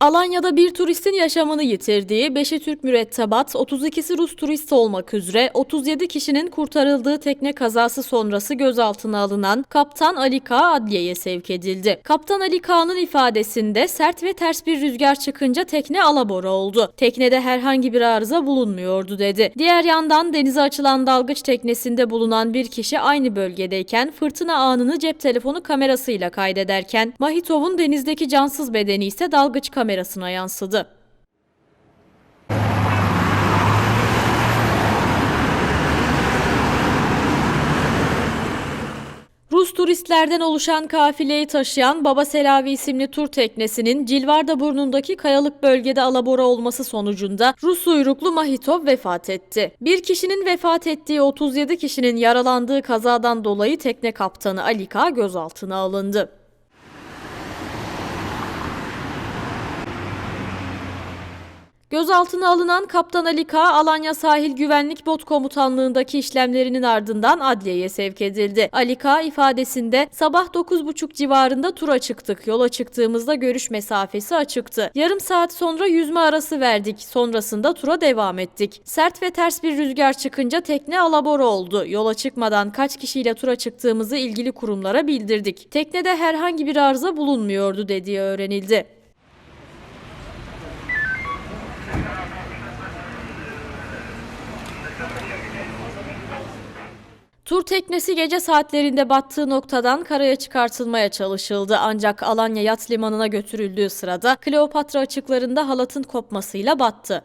Alanya'da bir turistin yaşamını yitirdiği 5'i Türk mürettebat, 32'si Rus turist olmak üzere 37 kişinin kurtarıldığı tekne kazası sonrası gözaltına alınan Kaptan Ali K. adliyeye sevk edildi. Kaptan Ali K'nın ifadesinde sert ve ters bir rüzgar çıkınca tekne alabora oldu. Teknede herhangi bir arıza bulunmuyordu dedi. Diğer yandan denize açılan dalgıç teknesinde bulunan bir kişi aynı bölgedeyken fırtına anını cep telefonu kamerasıyla kaydederken Mahitov'un denizdeki cansız bedeni ise dalgıç kamerasına yansıdı. Rus turistlerden oluşan kafileyi taşıyan Baba Selavi isimli tur teknesinin Cilvarda burnundaki kayalık bölgede alabora olması sonucunda Rus uyruklu Mahitov vefat etti. Bir kişinin vefat ettiği 37 kişinin yaralandığı kazadan dolayı tekne kaptanı Ali K gözaltına alındı. Gözaltına alınan Kaptan Ali K. Alanya Sahil Güvenlik Bot Komutanlığındaki işlemlerinin ardından adliyeye sevk edildi. Ali K. ifadesinde sabah 9.30 civarında tura çıktık. Yola çıktığımızda görüş mesafesi açıktı. Yarım saat sonra yüzme arası verdik. Sonrasında tura devam ettik. Sert ve ters bir rüzgar çıkınca tekne alabora oldu. Yola çıkmadan kaç kişiyle tura çıktığımızı ilgili kurumlara bildirdik. Teknede herhangi bir arıza bulunmuyordu dediği öğrenildi. Tur teknesi gece saatlerinde battığı noktadan karaya çıkartılmaya çalışıldı. Ancak Alanya Yat Limanı'na götürüldüğü sırada Kleopatra açıklarında halatın kopmasıyla battı.